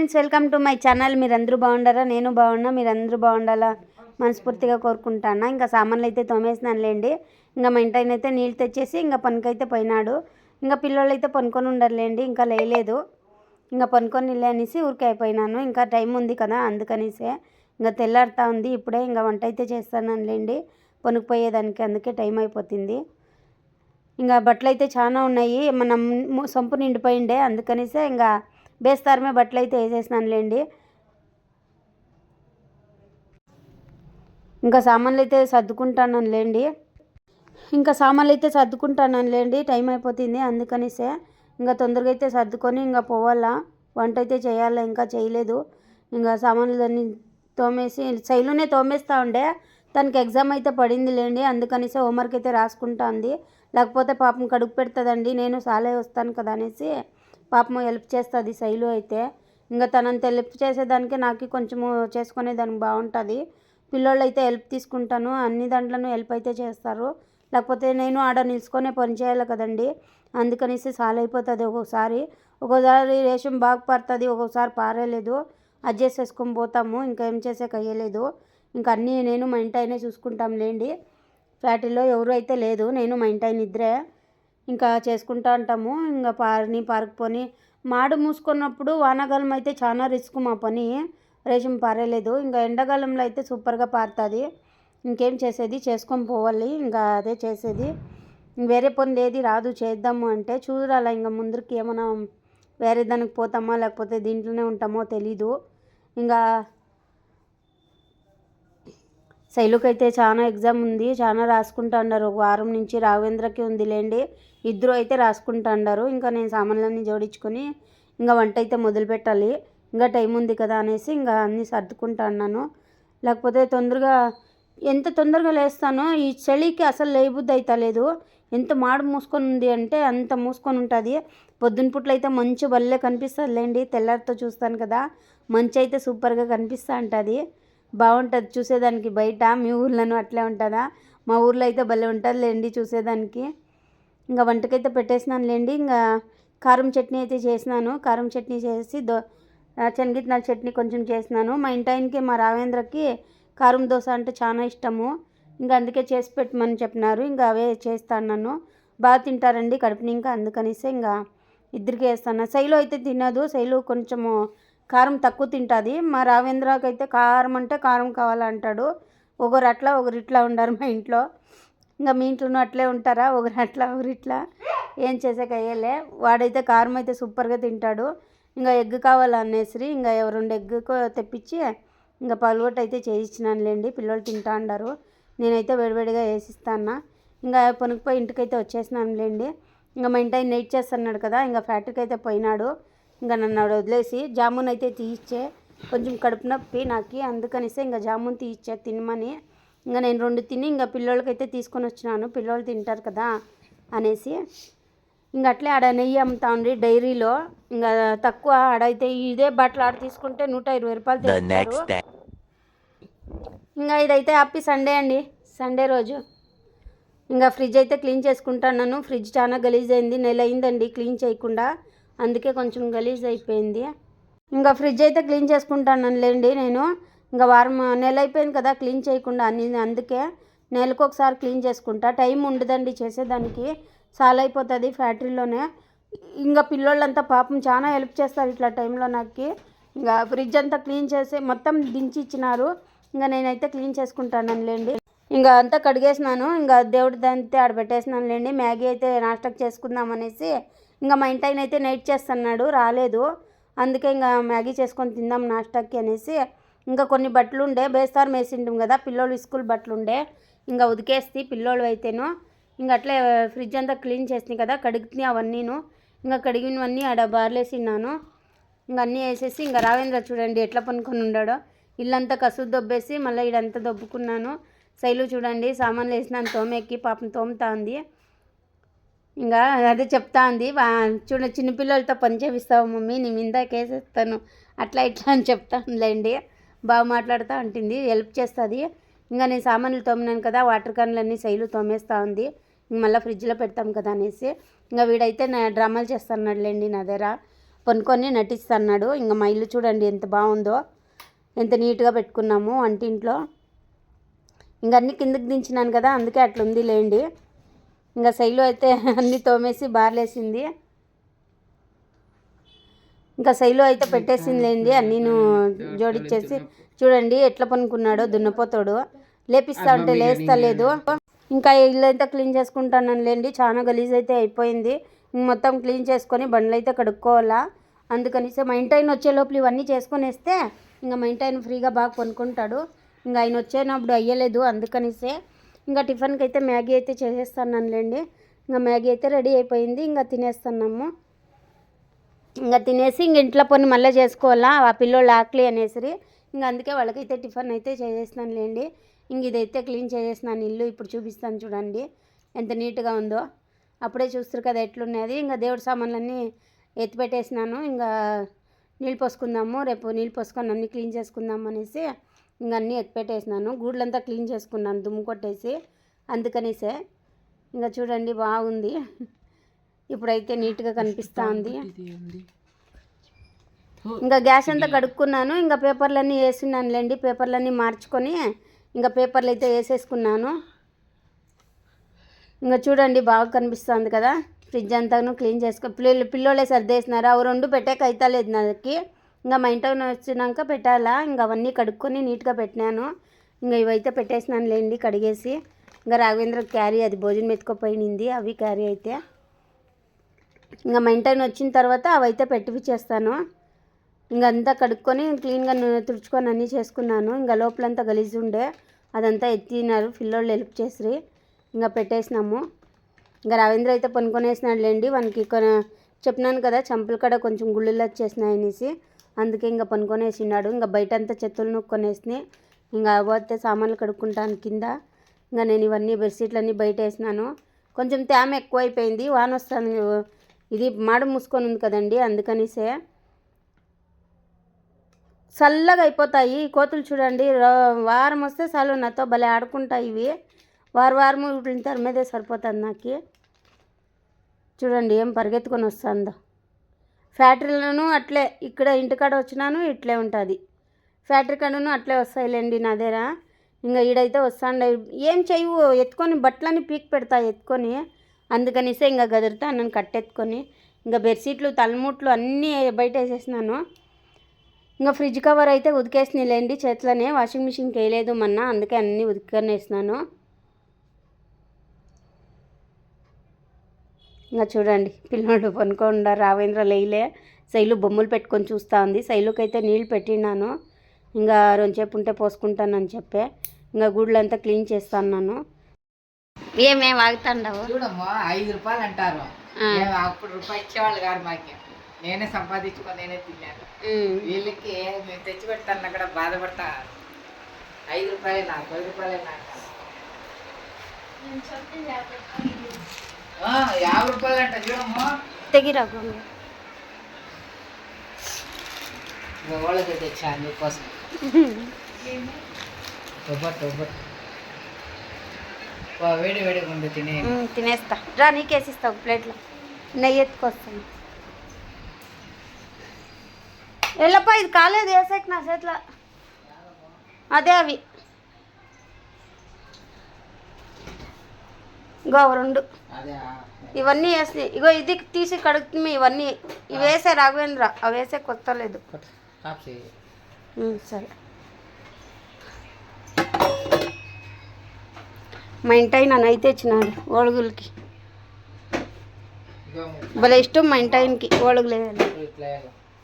Friends welcome to my channel. మీరందరూ బాగుండారా? నేను బాగున్నా మీరందరూ బాగుండాలా? మనస్ఫూర్తిగా కోరుకుంటాను? ఇంకా సామాన్లు అయితే తోమేసినానులేండి. ఇంకా మా ఇంటి అయితే నీళ్ళు తెచ్చేసి ఇంకా పనికైతే పోయినాడు. ఇంకా పిల్లోళ్ళు అయితే పనుకొని ఉండరులేండి ఇంకా లేయలేదు. ఇంకా పనుకొని వెళ్ళే అనేసి ఊరికే అయిపోయినాను. ఇంకా టైం ఉంది కదా అందుకనేసే ఇంకా తెల్లారుతా ఉంది. ఇప్పుడే ఇంకా వంట అయితే చేస్తానులేండి పనుకుపోయేదానికి అందుకే టైం అయిపోతుంది. ఇంకా బట్టలు అయితే చాలా ఉన్నాయి మనం సొంపు నిండిపోయిండే అందుకనేసే ఇంకా బేస్తారమే బట్టలు అయితే వేసేసినానులేండి. ఇంకా సామాన్లు అయితే సర్దుకుంటానులేండి. ఇంకా సామాన్లు అయితే సర్దుకుంటానులేండి టైం అయిపోతుంది అందుకనిసే ఇంకా తొందరగా అయితే సర్దుకొని ఇంకా పోవాలా. వంట అయితే చేయాలా ఇంకా చేయలేదు. ఇంకా సామాన్లు దాన్ని తోమేసి శైలునే తోమేస్తూ ఉండే. తనకి ఎగ్జామ్ అయితే పడింది లేండి అందుకనేసి హోంవర్క్ అయితే రాసుకుంటా ఉంది లేకపోతే పాపం కడుపు పెడుతుందండి నేను సాలే వస్తాను కదా అనేసి పాపం హెల్ప్ చేస్తుంది శైలు అయితే. ఇంకా తనంత హెల్ప్ చేసేదానికి నాకు కొంచెము చేసుకునేదానికి బాగుంటుంది పిల్లోళ్ళు అయితే హెల్ప్ తీసుకుంటాను అన్ని దాంట్లోనూ హెల్ప్ అయితే చేస్తారు. లేకపోతే నేను ఆడ నిలుచుకొనే పని చేయాలి కదండి. అందుకనేసి సాలైపోతుంది ఒక్కొక్కసారి ఒక్కోసారి రేషన్ బాగా పడుతుంది ఒక్కొక్కసారి పారేలేదు అడ్జస్ట్ చేసుకొని పోతాము ఇంకా ఏం చేసే కయ్యలేదు ఇంకా అన్నీ నేను మా ఇంటి అయినా చూసుకుంటాం లేండి. ఫ్యాక్టరీలో ఎవరు అయితే లేదు నేను మా ఇంటి ఆయన ఇద్దరే. ఇంకా చేసుకుంటా ఉంటాము ఇంకా పారిని పారుకుపోని మాడు మూసుకున్నప్పుడు వానాకాలం అయితే చాలా రిస్క్ మా పని. రేషన్ పారేలేదు. ఇంకా ఎండాకాలంలో అయితే సూపర్గా పారుతుంది. ఇంకేం చేసేది? చేసుకొని పోవాలి. ఇంకా అదే చేసేది. వేరే పని ఏది రాదు. చేద్దాము అంటే చూడాలా. ఇంకా ముందరికి ఏమైనా వేరే దానికి పోతామా? లేకపోతే దీంట్లోనే ఉంటామో తెలీదు. ఇంకా శైలుకి అయితే చాలా ఎగ్జామ్ ఉంది చాలా రాసుకుంటా ఉన్నారు ఒక వారం నుంచి రాఘవేంద్రకి ఉంది లేండి ఇద్దరు అయితే రాసుకుంటా ఉన్నారు ఇంకా నేను సామాన్లన్నీ జోడించుకొని ఇంకా వంట అయితే మొదలు పెట్టాలి. ఇంకా టైం ఉంది కదా అనేసి ఇంకా అన్నీ సర్దుకుంటా ఉన్నాను లేకపోతే తొందరగా ఎంత తొందరగా లేస్తానో ఈ చలికి అసలు లేబుద్ది అయితే లేదు. ఎంత మాడు మూసుకొని ఉంది అంటే అంత మూసుకొని ఉంటుంది. పొద్దున పుట్లు అయితే మంచు భలే కనిపిస్తుంది లేండి తెల్లారితో చూస్తాను కదా మంచి అయితే సూపర్గా కనిపిస్తూ ఉంటుంది. బాగుంటుంది చూసేదానికి బయట మీ ఊళ్ళను అట్లే ఉంటుందా? మా ఊర్లో అయితే భలే ఉంటుంది లేండి చూసేదానికి. ఇంకా వంటకైతే పెట్టేసినాను లేండి ఇంకా కారం చట్నీ అయితే చేసినాను. కారం చట్నీ చేసి దో ఆ, శనగిత్తనాల చట్నీ కొంచెం చేసినాను. మా ఇంటి ఆయనకి మా రావేంద్రకి కారం దోశ అంటే చాలా ఇష్టము. ఇంకా అందుకే చేసి పెట్టమని చెప్పినారు. ఇంకా అవే చేస్తాను నన్ను బాగా తింటారండి కడుపుని ఇంకా అందుకనేసి ఇంకా ఇద్దరికి వేస్తాను శైలు అయితే తినదు. శైలు కొంచెము కారం తక్కువ తింటుంది. మా రావేంద్రకి అయితే కారం అంటే కారం కావాలంటాడు. ఒకరు అట్లా ఒకరు ఇట్లా ఉండరు మా ఇంట్లో. ఇంకా మీ ఇంట్లోనూ అట్లే ఉంటారా? ఒకరు అట్లా ఒకరు ఇట్లా. ఏం చేసాక అయ్యలే. వాడైతే కారం అయితే సూపర్గా తింటాడు. ఇంకా ఎగ్ కావాలనేసి ఇంకా రెండు ఎగ్ తెప్పించి ఇంకా పలుగొట్టు అయితే చేయించినానులేండి. పిల్లలు తింటా ఉండారు నేనైతే వేడివేడిగా వేసిస్తాను ఇంకా పొనుకుపోయి ఇంటికైతే వచ్చేసినానులేండి. ఇంకా మా ఇంటి నైట్ చేస్తున్నాడు కదా ఇంకా ఫ్యాక్టరీకి అయితే పోయినాడు. ఇంకా నన్ను ఆడ వదిలేసి జామున్ అయితే తీయిచ్చే కొంచెం కడుపు నొప్పి నాకు అందుకనేసి ఇంకా జామున్ తీయిచ్చే తినమని. ఇంకా నేను రెండు తిని ఇంకా పిల్లోళ్ళకైతే తీసుకొని వచ్చినాను. పిల్లోళ్ళు తింటారు కదా అనేసి. ఇంకా అట్లే ఆడ నెయ్యి అమ్ముతా ఉండి డైరీలో. ఇంకా తక్కువ ఆడైతే ఇదే బట్టలు ఆడ తీసుకుంటే నూట ఇరవై రూపాయలు. ఇంకా ఇదైతే హ్యాపీ సండే అండి. సండే రోజు. ఇంకా ఫ్రిడ్జ్ అయితే క్లీన్ చేసుకుంటున్నాను ఫ్రిడ్జ్ చాలా గలీజ్ అయింది నెల అయిందండి క్లీన్ చేయకుండా. అందుకే కొంచెం గలీజ్ అయిపోయింది. ఇంకా ఫ్రిడ్జ్ అయితే క్లీన్ చేసుకుంటాను లేండి నేను. ఇంకా వారం నెల అయిపోయింది కదా క్లీన్ చేయకుండా అని అందుకే నెలకు ఒకసారి క్లీన్ చేసుకుంటా. టైం ఉండదండి చేసేదానికి. చాలా అయిపోతుంది ఫ్యాక్టరీలోనే. ఇంకా పిల్లోళ్ళంతా పాపం చాలా హెల్ప్ చేస్తారు ఇట్లా టైంలో నాకు. ఇంకా ఫ్రిడ్జ్ అంతా క్లీన్ చేసి మొత్తం దించి ఇచ్చినారు ఇంకా నేనైతే క్లీన్ చేసుకుంటాను లేండి ఇంకా అంతా కడిగేసినాను. ఇంకా దేవుడి దాంతో ఆడ పెట్టేసినాను లేండి మ్యాగీ అయితే నాస్టాక్ చేసుకుందాం అనేసి ఇంకా మా ఇంటి ఆయన అయితే నైట్ చేస్తున్నాడు రాలేదు. అందుకే ఇంకా మ్యాగీ చేసుకొని తిందాం నాస్టాక్కి అనేసి. ఇంకా కొన్ని బట్టలు ఉండే బేస్తారం వేసింటాం కదా పిల్లోళ్ళు స్కూల్ బట్టలు ఉండే. ఇంకా ఉతికేస్తే పిల్లోళ్ళు అయితేను. ఇంకా అట్లే ఫ్రిడ్జ్ అంతా క్లీన్ చేసినాయి కదా కడిగితే అవన్నీను. ఇంకా కడిగినవన్నీ ఆడ బార్లేసిన్నాను ఇంకా అన్నీ వేసేసి ఇంకా రావేంద్ర చూడండి ఎట్లా పనుకొని ఉన్నాడో ఇల్లంతా కసువు దొబ్బేసి మళ్ళీ ఇడంతా దొబ్బుకున్నాను. శైలు చూడండి సామాన్లు వేసినాను తోమెక్కి పాపం తోముతా ఉంది. ఇంకా అదే చెప్తా ఉంది వా- చూడ చిన్నపిల్లలతో పని చేపిస్తావు మమ్మీ? నీ మిందాకి కేసేస్తాను అట్లా ఇట్లా అని చెప్తానులేండి. బాగా మాట్లాడుతూ ఉంటుంది హెల్ప్ చేస్తుంది. ఇంకా నేను సామాన్లు తోమినాను కదా వాటర్ క్యాన్లన్నీ శైలు తోమేస్తూ ఉంది. ఇంక మళ్ళీ ఫ్రిడ్జ్లో పెడతాం కదా అనేసి. ఇంకా వీడైతే నా డ్రామాలు చేస్తున్నాడులేండి నా దగ్గర. పనుకొని నటిస్తున్నాడు. ఇంకా మా ఇల్లు చూడండి ఎంత బాగుందో. ఎంత నీట్గా పెట్టుకున్నాము వంటింట్లో. ఇంక అన్ని కిందకి దించినాను కదా అందుకే అట్లా ఉంది లేండి ఇంకా శైలు అయితే అన్ని తోమేసి బార్లేసింది. ఇంకా శైలు అయితే పెట్టేసింది లేండి అన్నీ జోడిచ్చేసి చూడండి ఎట్లా పనుకున్నాడో దున్నపోతాడు. లేపిస్తా ఉంటే లేస్తా లేదు. ఇంకా. ఇల్లు అయితే క్లీన్ చేసుకుంటాను లేండి చాలా గలీజ్ అయితే అయిపోయింది. ఇంక మొత్తం క్లీన్ చేసుకొని బండ్లు అయితే కడుక్కోవాలా. అందుకనిసే మా ఇంటి ఆయన వచ్చే లోపల ఇవన్నీ చేసుకొని వేస్తే ఇంకా మా ఇంటి ఆయన ఫ్రీగా బాగా కొనుక్కుంటాడు ఇంకా ఆయన వచ్చేటప్పుడు అయ్యలేదు అందుకనిసే ఇంకా టిఫిన్కి అయితే మ్యాగీ అయితే చేసేస్తానులేండి. ఇంకా మ్యాగీ అయితే రెడీ అయిపోయింది. ఇంకా తినేస్తున్నాము. ఇంకా తినేసి ఇంక ఇంట్లో పని మళ్ళీ చేసుకోవాలా? ఆ పిల్లోళ్ళు ఆకలి అనేసి ఇంక అందుకే వాళ్ళకైతే టిఫిన్ అయితే చేసేస్తాను లేండి ఇంక ఇదైతే క్లీన్ చేసేసినాను ఇల్లు ఇప్పుడు చూపిస్తాను చూడండి. ఎంత నీట్గా ఉందో. అప్పుడే చూస్తారు కదా ఎట్లున్నది. ఇంకా దేవుడి సామాన్లన్నీ ఎత్తి పెట్టేసినాను. ఇంకా నీళ్ళు పోసుకుందాము. రేపు నీళ్ళు పోసుకొని అన్నీ క్లీన్ చేసుకుందాం అనేసి ఇంక అన్నీ ఎత్తిపెట్టేసినాను. గూడ్లంతా క్లీన్ చేసుకున్నాను దుమ్ము కొట్టేసి. అందుకనేసే ఇంకా చూడండి బాగుంది. ఇప్పుడైతే నీట్గా కనిపిస్తూ ఉంది ఇంకా గ్యాస్ అంతా కడుక్కున్నాను. ఇంకా పేపర్లన్నీ వేసినానులేండి. పేపర్లన్నీ మార్చుకొని ఇంకా పేపర్లు అయితే వేసేసుకున్నాను. ఇంకా చూడండి బాగా కనిపిస్తుంది కదా. ఫ్రిడ్జ్ అంతాను క్లీన్ చేసుకో పిల్లలు పిల్లోళ్ళే సర్దేసినారు. అవి రెండు పెట్టే అవుతలేదు నాకు. ఇంకా మా ఇంట్లో వచ్చినాక పెట్టాలా. ఇంకా అవన్నీ కడుక్కొని నీట్గా పెట్టినాను. ఇంకా ఇవైతే పెట్టేసినాను లేండి కడిగేసి. ఇంకా రాఘవేంద్ర క్యారీ అది భోజనం ఎత్తుకుపోయింది అవి క్యారీ అయితే. ఇంకా మా ఇంటి వచ్చిన తర్వాత అవైతే పెట్టిపిచ్చేస్తాను. ఇంక అంతా కడుక్కొని క్లీన్గా ను- తుడుచుకొని అన్నీ చేసుకున్నాను. ఇంకా లోపలంతా గలీజ్ ఉండే. అదంతా ఎత్తినారు. పిల్లోళ్ళు హెల్ప్ చేసి ఇంకా పెట్టేసినాము. ఇంకా రవీంద్ర అయితే పనుకొనేసినాడు లేండి వానికి కొన- చెప్పినాను కదా చెంపలు కూడా కొంచెం గుళ్ళు వచ్చేసినాయి అనేసి అందుకే ఇంకా పనుకొనేసినాడు. ఇంకా బయట అంతా చెత్తలు నొక్కొనేసినాయి ఇంకా పోతే సామాన్లు కడుక్కుంటాను కింద. ఇంకా నేను ఇవన్నీ బెడ్షీట్లన్నీ బయట వేసినాను కొంచెం తేమ ఎక్కువైపోయింది. వాన వస్తాను ఇది మాడ మూసుకొని ఉంది కదండి అందుకనిసే. చల్లగా అయిపోతాయి. కోతులు చూడండి. వారం వస్తే చాలు నాతో భలే ఆడుకుంటాయి ఇవి. వారం వారము వీటిని తరిమీదే సరిపోతుంది నాకు. చూడండి ఏం పరిగెత్తుకొని వస్తుందో. ఫ్యాక్టరీలోనూ అట్లే ఇక్కడ ఇంటికాడ వచ్చినాను ఇట్లే ఉంటుంది. ఫ్యాక్టరీ కాడను అట్లే వస్తాయిలేండి నా దగ్గర. ఇంకా ఈడైతే వస్తాండ. ఏం చేయవు ఎత్తుకొని బట్టలని పీక్ పెడతా ఎత్తుకొని. అందుకనిసే ఇంకా గదురుతా నన్ను కట్టెత్తుకొని ఇంకా బెడ్షీట్లు తలముట్లు అన్నీ బయట వేసేసినాను. ఇంకా ఫ్రిడ్జ్ కవర్ అయితే ఉతికేసినాయిలేండి చేతిలోనే. వాషింగ్ మిషన్కి వేయలేదు మొన్న అందుకే అన్నీ ఉతికనేసినాను. ఇంకా చూడండి పిల్లోడు పనుకోండా రావేంద్ర లేయిలే. శైలు బొమ్మలు పెట్టుకొని చూస్తూ ఉంది. శైలుకి అయితే నీళ్ళు పెట్టినాను ఇంకా రెండుసేపు ఉంటే పోసుకుంటానని చెప్పే. ఇంకా గుడ్లంతా క్లీన్ చేస్తాను ఏమేం ఆగుతాండవు చూడమ్మా ఐదు రూపాయలు అంటారు. అప్పుడు రూపాయి ఇచ్చేవాళ్ళు కాదు మాకు. నేనే సంపాదించుకొని నేనే తిన్నాను. వీళ్ళకి మేము తెచ్చి పెడతాను అక్కడ బాధపడతా. ఐదు రూపాయలే నాకు పది రూపాయలే నాకు. యాభై రూపాయలు అంట చూడమ్మా తెగిరా వాళ్ళకి వేడి తినే. తినేస్తా. రా నీకేసిస్తా ఒక ప్లేట్లో. నెయ్యి ఎత్తుకొస్తాను వెళ్ళప్పా ఇది కాలేదు వేసాక నా చేతిలో అదే అవి. ఇగో రెండు. ఇవన్నీ వేసి ఇగో ఇది తీసి కడుగుతుంది ఇవన్నీ. ఇవి వేసే రాఘవేంద్ర అవి వేసే కొత్త లేదు. సరే. మా ఇంటాయి నన్ను అయితే ఇచ్చినాడు ఓడుగులకి. భలే ఇష్టం మా ఇంటాయనకి ఓడుగులు.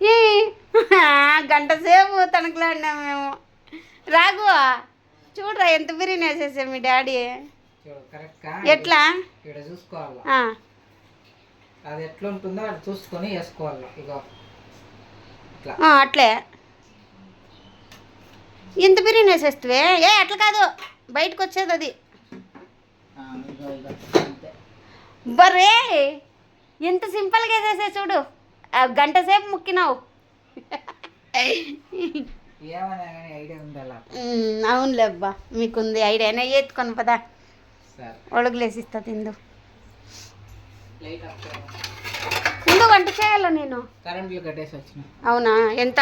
ఏ గంట సేపు తణుకులాడినాం మేము. రాఘు చూడరా ఎంత బిర్యానీ వేసేసాం మీ డాడీ. ఎట్లా? ఇక్కడ చూసుకోవాలి. ఆ, అది ఎట్లా ఉంటుందో అది చూసుకొని వేసుకోవాలి. ఇగో. అట్లే. ఎంత బిర్యానీ వేసేస్తే ఏ అట్లా కాదు. బయటకు వచ్చేది అది. బర్రే ఎంత సింపుల్గా వేసేసే చూడు. గంట సేపు ముక్కినావు. అవునులే అబ్బా. మీకుంది ఐడియా. ఎత్తుకొని పదా. ఒడుగులేసిస్తా తిందు. ముందు వంట చేయాలా నేను? అవునా? ఎంత?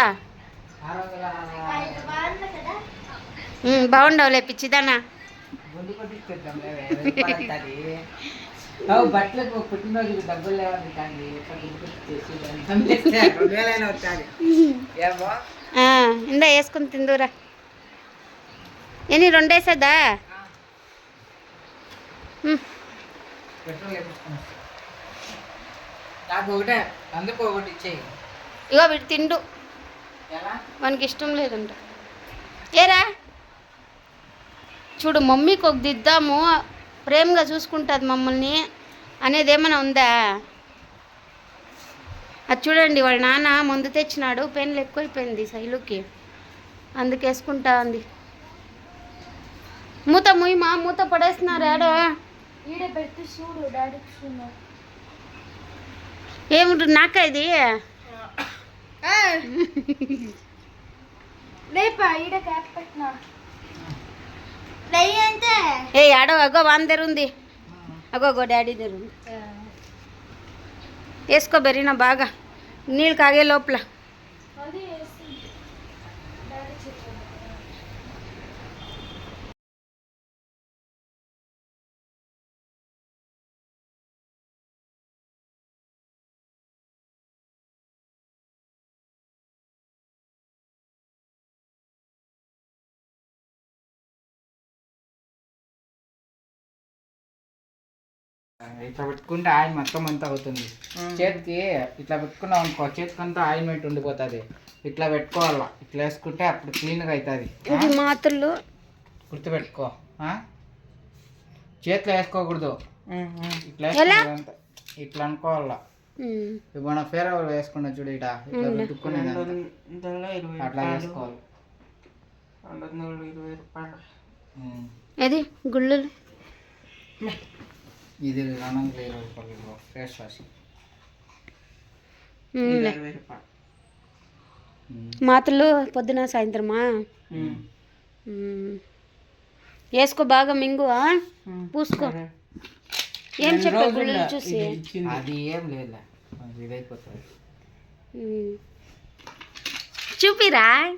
బాగుండవులే పిచ్చిదానా. బట్టలకు పుట్టినరోజుకి డబ్బులు కానీ ఇందా వేసుకుని తిందురా ఎన్ని రెండేసేదా నాకు ఒకటే అందుకు ఒకటి ఇచ్చేయి. ఇగో వీడు తిండు. వానికి ఇష్టం లేదంట. ఏరా? చూడు మమ్మీకి ఒక దిద్దాము ప్రేమగా చూసుకుంటుంది మమ్మల్ని అనేది ఏమైనా ఉందా? అది చూడండి వాళ్ళ నాన్న మందు తెచ్చినాడు పెన్లు ఎక్కువైపోయింది శైలుకి అందుకేసుకుంటా ఉంది మూత ముయ్యమా మూత పడేస్తున్నారు ఆడ? ఈడ పెట్టి చూడు డాడీ చూడు ఏముంటుంది? నాక ఇది? ఈడ క్యాప్ పెట్టినా? ఏ ఆడో అగో వాన్ తెరుంది అగో అగో డాడీ తెరుంది వేసుకో బెరీనా బాగా. నీళ్ళు కాగే లోపల. ఇట్లా పెట్టుకుంటే ఆయిల్ మొత్తం అంతా అవుతుంది. చేతికి ఇట్లా పెట్టుకున్నాం అనుకో చేతికి అంతా ఆయిల్మెంట్ ఉండిపోతుంది. ఇట్లా పెట్టుకోవాలా? ఇట్లా వేసుకుంటే అప్పుడు క్లీన్గా అవుతుంది ఇది మాత్రలు. గుర్తుపెట్టుకో. ఆ? చేతిలో వేసుకోకూడదు. ఇట్లా. ఇట్లా అనుకోవాలా. ఇప్పుడు మన ఫేర్ అవర్ వేసుకున్నా చూడు ఇట ఇట్లా అంతా. అట్లా వేసుకోవాలి. ఏది? గుళ్ళలు? ఇది రెండు వందల ఇరవై రూపాయలు ఫేస్ వాష్. ఉమ్లే. మాత్రలు పొద్దున సాయంత్రమా. వేసుకో బాగా మింగు ఆ? పూసుకో. ఏం చెప్పా గుళ్ళలు చూసి? అది ఏం లేదు ఇదైపోతుంది. ఉమ్. చూపిరా.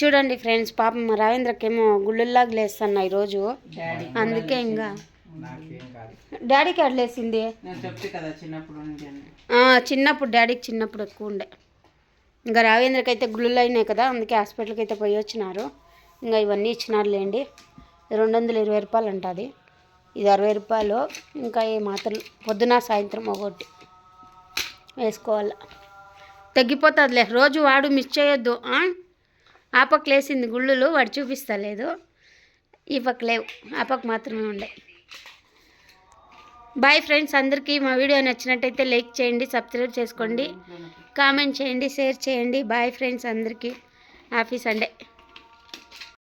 చూడండి ఫ్రెండ్స్ పాపం రావేంద్రకేమో గుళ్ళల్లాగా లేస్తున్నా ఈరోజు. అందుకే ఇంకా. డాడీకి అడ్లేసింది చిన్నప్పుడు డాడీకి చిన్నప్పుడు ఎక్కువ ఉండే. ఇంకా రావేంద్రకి అయితే గుళ్ళు అయినాయి కదా అందుకే హాస్పిటల్కి అయితే పోయి వచ్చినారు. ఇంకా ఇవన్నీ ఇచ్చినారులేండి. రెండు వందల ఇరవై రూపాయలు ఉంటుంది ఇది అరవై రూపాయలు. ఇంకా ఏ మాత్రలు పొద్దున సాయంత్రం ఒకటి వేసుకోవాలి. తగ్గిపోతుందిలే. రోజు వాడు మిస్ చేయొద్దు. ఆ? పక్క లేసింది గుళ్ళులు వాడు చూపిస్తలేదు. ఈ పక్క లేవు ఆ పక్క మాత్రమే ఉండే. బాయ్ ఫ్రెండ్స్ అందరికీ మా వీడియో నచ్చినట్టయితే లైక్ చేయండి సబ్స్క్రైబ్ చేసుకోండి. కామెంట్ చేయండి షేర్ చేయండి. బాయ్ ఫ్రెండ్స్ అందరికీ హ్యాపీ సండే.